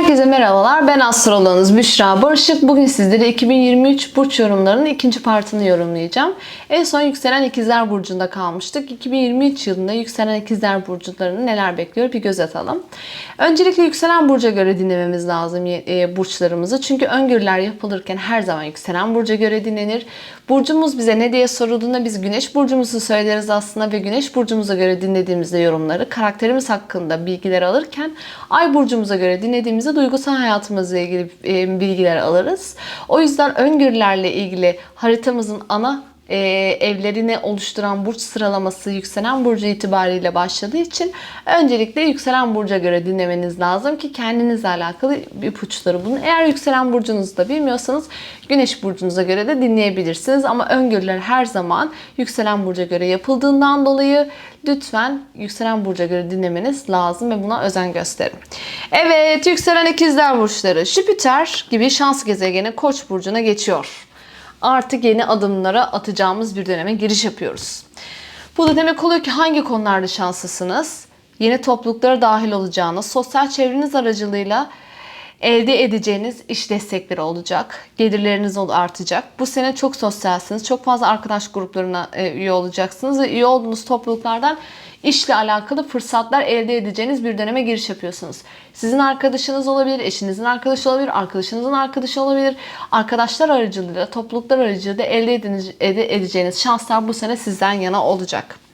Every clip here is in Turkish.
Herkese merhabalar. Ben astroloğunuz Büşra Barışık. Bugün sizlere 2023 burç yorumlarının ikinci partını yorumlayacağım. En son yükselen ikizler burcunda kalmıştık. 2023 yılında yükselen ikizler burçlarını neler bekliyor bir göz atalım. Öncelikle yükselen burca göre dinlememiz lazım e, burçlarımızı. Çünkü öngörüler yapılırken her zaman yükselen burca göre dinlenir. Burcumuz bize ne diye sorulduğunda biz güneş burcumuzu söyleriz aslında ve güneş burcumuza göre dinlediğimizde yorumları karakterimiz hakkında bilgiler alırken ay burcumuza göre dinlediğimizde duygusal hayatımızla ilgili bilgiler alırız. O yüzden öngörülerle ilgili haritamızın ana e, evlerini oluşturan burç sıralaması yükselen burcu itibariyle başladığı için öncelikle yükselen burca göre dinlemeniz lazım ki kendinizle alakalı ipuçları bulun. Eğer yükselen burcunuzu da bilmiyorsanız güneş burcunuza göre de dinleyebilirsiniz ama öngörüler her zaman yükselen burca göre yapıldığından dolayı lütfen yükselen burca göre dinlemeniz lazım ve buna özen gösterin. Evet, yükselen ikizler burçları Jüpiter gibi şans gezegeni Koç burcuna geçiyor artık yeni adımlara atacağımız bir döneme giriş yapıyoruz. Bu da demek oluyor ki hangi konularda şanslısınız? Yeni topluluklara dahil olacağınız, sosyal çevreniz aracılığıyla elde edeceğiniz iş destekleri olacak. Gelirleriniz artacak. Bu sene çok sosyalsiniz. Çok fazla arkadaş gruplarına e, üye olacaksınız ve üye olduğunuz topluluklardan işle alakalı fırsatlar elde edeceğiniz bir döneme giriş yapıyorsunuz. Sizin arkadaşınız olabilir, eşinizin arkadaşı olabilir, arkadaşınızın arkadaşı olabilir. Arkadaşlar aracılığıyla, topluluklar aracılığıyla elde edeceğiniz şanslar bu sene sizden yana olacak.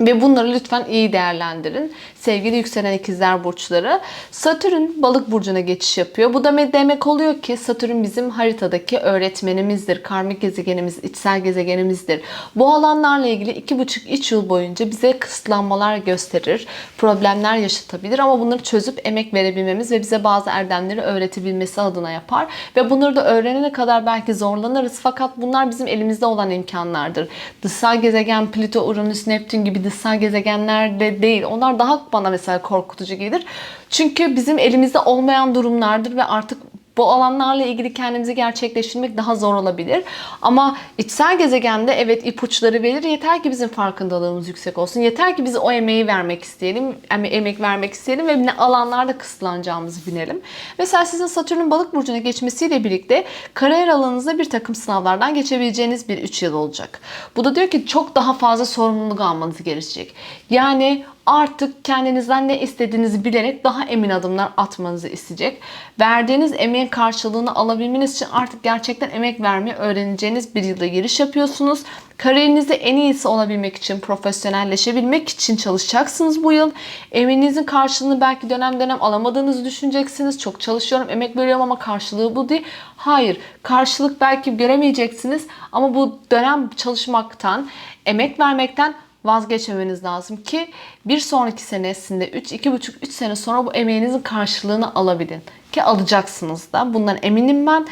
Ve bunları lütfen iyi değerlendirin. Sevgili yükselen ikizler burçları. Satürn balık burcuna geçiş yapıyor. Bu da demek oluyor ki Satürn bizim haritadaki öğretmenimizdir. Karmik gezegenimiz, içsel gezegenimizdir. Bu alanlarla ilgili 2,5-3 yıl boyunca bize kısıtlanmalar gösterir. Problemler yaşatabilir ama bunları çözüp emek verebilmemiz ve bize bazı erdemleri öğretebilmesi adına yapar. Ve bunları da öğrenene kadar belki zorlanırız. Fakat bunlar bizim elimizde olan imkanlardır. Dışsal gezegen Plüto, Uranüs, Neptün gibi dışsal gezegenlerde değil. Onlar daha bana mesela korkutucu gelir. Çünkü bizim elimizde olmayan durumlardır ve artık bu alanlarla ilgili kendimizi gerçekleştirmek daha zor olabilir. Ama içsel gezegende evet ipuçları verir. Yeter ki bizim farkındalığımız yüksek olsun. Yeter ki biz o emeği vermek isteyelim. Yani emek vermek isteyelim ve ne alanlarda kısıtlanacağımızı bilelim. Mesela sizin Satürn'ün balık burcuna geçmesiyle birlikte kariyer alanınızda bir takım sınavlardan geçebileceğiniz bir 3 yıl olacak. Bu da diyor ki çok daha fazla sorumluluk almanız gerekecek. Yani artık kendinizden ne istediğinizi bilerek daha emin adımlar atmanızı isteyecek. Verdiğiniz emeğin karşılığını alabilmeniz için artık gerçekten emek vermeyi öğreneceğiniz bir yılda giriş yapıyorsunuz. Kariyerinizde en iyisi olabilmek için, profesyonelleşebilmek için çalışacaksınız bu yıl. Emeğinizin karşılığını belki dönem dönem alamadığınızı düşüneceksiniz. Çok çalışıyorum, emek veriyorum ama karşılığı bu değil. Hayır, karşılık belki göremeyeceksiniz ama bu dönem çalışmaktan, emek vermekten vazgeçmemeniz lazım ki bir sonraki senesinde 3 2,5 3 sene sonra bu emeğinizin karşılığını alabilin ki alacaksınız da. Bundan eminim ben.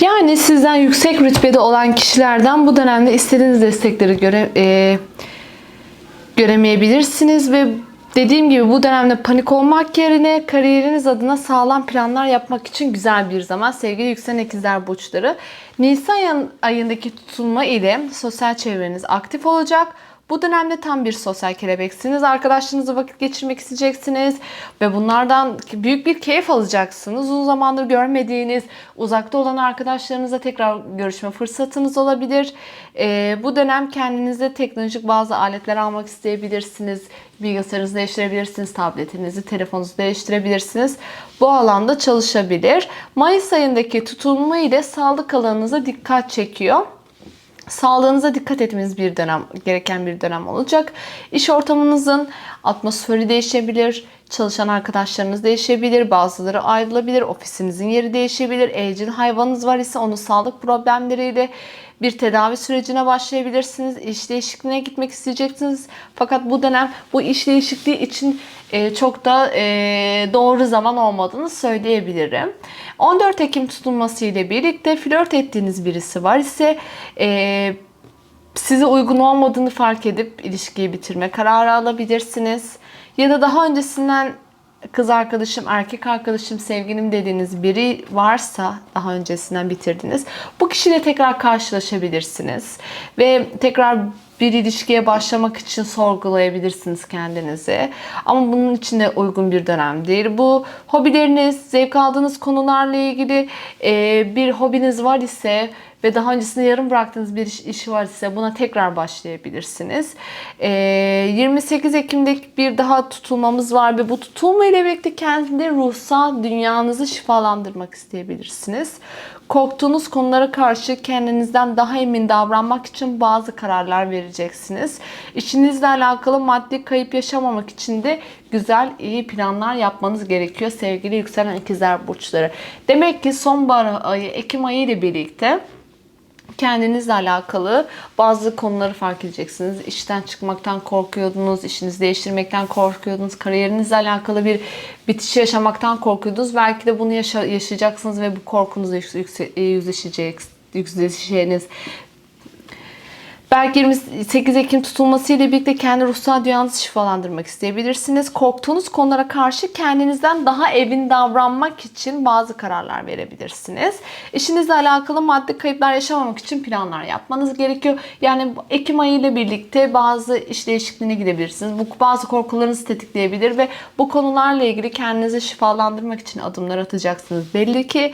Yani sizden yüksek rütbede olan kişilerden bu dönemde istediğiniz destekleri göre e, göremeyebilirsiniz ve Dediğim gibi bu dönemde panik olmak yerine kariyeriniz adına sağlam planlar yapmak için güzel bir zaman. Sevgili yükselen ikizler burçları. Nisan ayındaki tutulma ile sosyal çevreniz aktif olacak. Bu dönemde tam bir sosyal kelebeksiniz. Arkadaşlarınızla vakit geçirmek isteyeceksiniz ve bunlardan büyük bir keyif alacaksınız. Uzun zamandır görmediğiniz, uzakta olan arkadaşlarınızla tekrar görüşme fırsatınız olabilir. Ee, bu dönem kendinize teknolojik bazı aletler almak isteyebilirsiniz. Bilgisayarınızı değiştirebilirsiniz, tabletinizi, telefonunuzu değiştirebilirsiniz. Bu alanda çalışabilir. Mayıs ayındaki tutulma ile sağlık alanınıza dikkat çekiyor. Sağlığınıza dikkat etmeniz bir dönem gereken bir dönem olacak. İş ortamınızın atmosferi değişebilir, çalışan arkadaşlarınız değişebilir, bazıları ayrılabilir, ofisinizin yeri değişebilir, evcil hayvanınız var ise onun sağlık problemleriyle bir tedavi sürecine başlayabilirsiniz. İş değişikliğine gitmek isteyeceksiniz. Fakat bu dönem bu iş değişikliği için e, çok da e, doğru zaman olmadığını söyleyebilirim. 14 Ekim tutulması ile birlikte flört ettiğiniz birisi var ise e, size uygun olmadığını fark edip ilişkiyi bitirme kararı alabilirsiniz. Ya da daha öncesinden kız arkadaşım, erkek arkadaşım, sevgilim dediğiniz biri varsa daha öncesinden bitirdiniz. Bu kişiyle tekrar karşılaşabilirsiniz. Ve tekrar bir ilişkiye başlamak için sorgulayabilirsiniz kendinizi. Ama bunun için de uygun bir dönem değil. Bu hobileriniz, zevk aldığınız konularla ilgili bir hobiniz var ise ve daha öncesinde yarım bıraktığınız bir iş, işi var ise buna tekrar başlayabilirsiniz. E, 28 Ekim'de bir daha tutulmamız var ve bu tutulma ile birlikte kendi ruhsal dünyanızı şifalandırmak isteyebilirsiniz. Korktuğunuz konulara karşı kendinizden daha emin davranmak için bazı kararlar vereceksiniz. İşinizle alakalı maddi kayıp yaşamamak için de güzel, iyi planlar yapmanız gerekiyor sevgili yükselen ikizler burçları. Demek ki sonbahar ayı, Ekim ayı ile birlikte kendinizle alakalı bazı konuları fark edeceksiniz. İşten çıkmaktan korkuyordunuz, işinizi değiştirmekten korkuyordunuz, kariyerinizle alakalı bir bitiş yaşamaktan korkuyordunuz. Belki de bunu yaşa- yaşayacaksınız ve bu korkunuzu yükse- yüzleşecek, yüzleşeceğiniz Belki 28 Ekim tutulması ile birlikte kendi ruhsal dünyanızı şifalandırmak isteyebilirsiniz. Korktuğunuz konulara karşı kendinizden daha evin davranmak için bazı kararlar verebilirsiniz. İşinizle alakalı maddi kayıplar yaşamamak için planlar yapmanız gerekiyor. Yani Ekim ayı ile birlikte bazı iş değişikliğine gidebilirsiniz. Bu bazı korkularınızı tetikleyebilir ve bu konularla ilgili kendinizi şifalandırmak için adımlar atacaksınız. Belli ki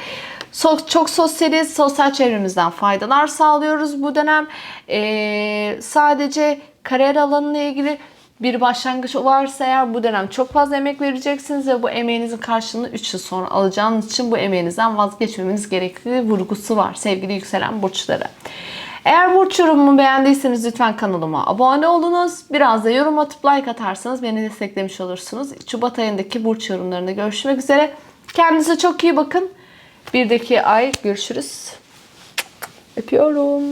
So- çok sosyaliz, sosyal çevremizden faydalar sağlıyoruz bu dönem. Ee, sadece kariyer alanıyla ilgili bir başlangıç varsa eğer bu dönem çok fazla emek vereceksiniz ve bu emeğinizin karşılığını 3 yıl sonra alacağınız için bu emeğinizden vazgeçmemeniz gerektiği vurgusu var sevgili yükselen burçları. Eğer burç yorumumu beğendiyseniz lütfen kanalıma abone olunuz. Biraz da yorum atıp like atarsanız beni desteklemiş olursunuz. Şubat ayındaki burç yorumlarında görüşmek üzere. Kendinize çok iyi bakın. Birdeki ay görüşürüz. Öpüyorum.